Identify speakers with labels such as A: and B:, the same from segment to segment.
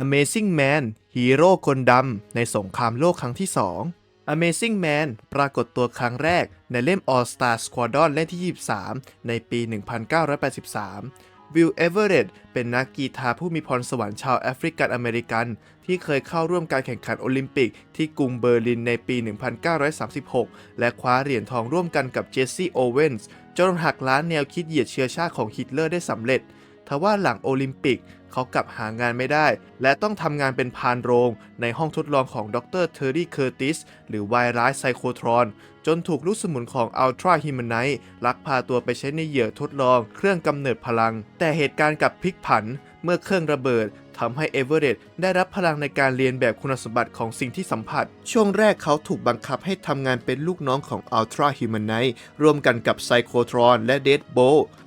A: Amazing Man ฮีโร่คนดำในสงครามโลกครั้งที่ 2 Amazing Man ปรากฏตัวครั้งแรกในเล่ม All Star Squadron เล่มที่ 23 ในปี 1983 วิล เอเวอร์เรตเป็นนักกีฬาผู้มีพรสวรรค์ชาวแอฟริกันอเมริกัน ที่เคยเข้าร่วมการแข่งขันโอลิมปิกที่กรุงเบอร์ลินในปี 1936 และคว้าเหรียญทองร่วมกันกับเจสซี่ โอเวนส์จนหักล้างแนวคิดเหยียดเชื้อชาติของฮิตเลอร์ได้สำเร็จ ทว่าหลังโอลิมปิกเขากลับหางานไม่ได้ และต้องทำงานเป็นพานโรงในห้องทดลองของดรเทอร์รี่เคอร์ติสหรือไวรัสไซโคทรอน จนถูกลูกสมุนของอัลตราฮิมไน t e ลักพาตัวไปใช้ในเหยื่อทดลองเครื่องกำเนิดพลัง แต่เหตุการณ์กลับพลิกผัน เมื่อเครื่องระเบิดทำให้เอเวอเรตได้รับพลังในการเรียนแบบคุณสมบัติของสิ่งที่สัมผัส ช่วงแรกเขาถูกบังคับให้ทำงานเป็นลูกน้องของอัลตราฮิม n น t e ร่วมกันกับไซโคทรอนและเดดโบ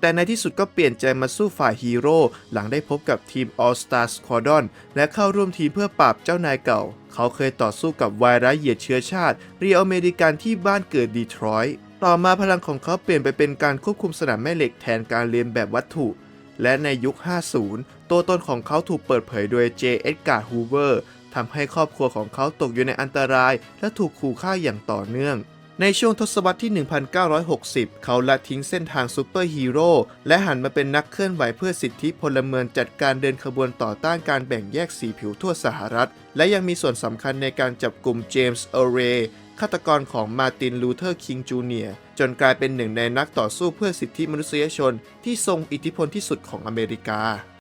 A: แต่ในที่สุดก็เปลี่ยนใจมาสู้ฝ่ายฮีโร่หลังได้พบกับทีม All Star Squadron และเข้าร่วมทีมเพื่อปราบเจ้านายเก่า เขาเคยต่อสู้กับไวรัสเหยียดเชื้อชาติเรียอเมริกันที่บ้านเกิดดีทรอยต์ต่อมาพลังของเขาเปลี่ยนไปเป็นการควบคุมสนามแม่เหล็กแทนการเรียนแบบวัตถุ และในยุค 50 ตัวตนของเขาถูกเปิดเผยโดยเจเอ็ดการ์ฮูเวอร์ทำให้ครอบครัวของเขาตกอยู่ในอันตราย และถูกขู่ฆ่าอย่างต่อเนื่อง ในช่วงทศวรรษที่ 1960 เขาละทิ้งเส้นทางซูเปอร์ฮีโร่และหันมาเป็นนักเคลื่อนไหวเพื่อสิทธิพลเมืองจัดการเดินขบวนต่อต้านการแบ่งแยกสีผิวทั่วสหรัฐ และยังมีส่วนสำคัญในการจับกลุ่มเจมส์เอเร ฆาตกรของมาตินลูเทอร์คิงจูเนียร์จนกลายเป็นหนึ่งในนักต่อสู้เพื่อสิทธิมนุษยชนที่ทรงอิทธิพลที่สุดของอเมริกา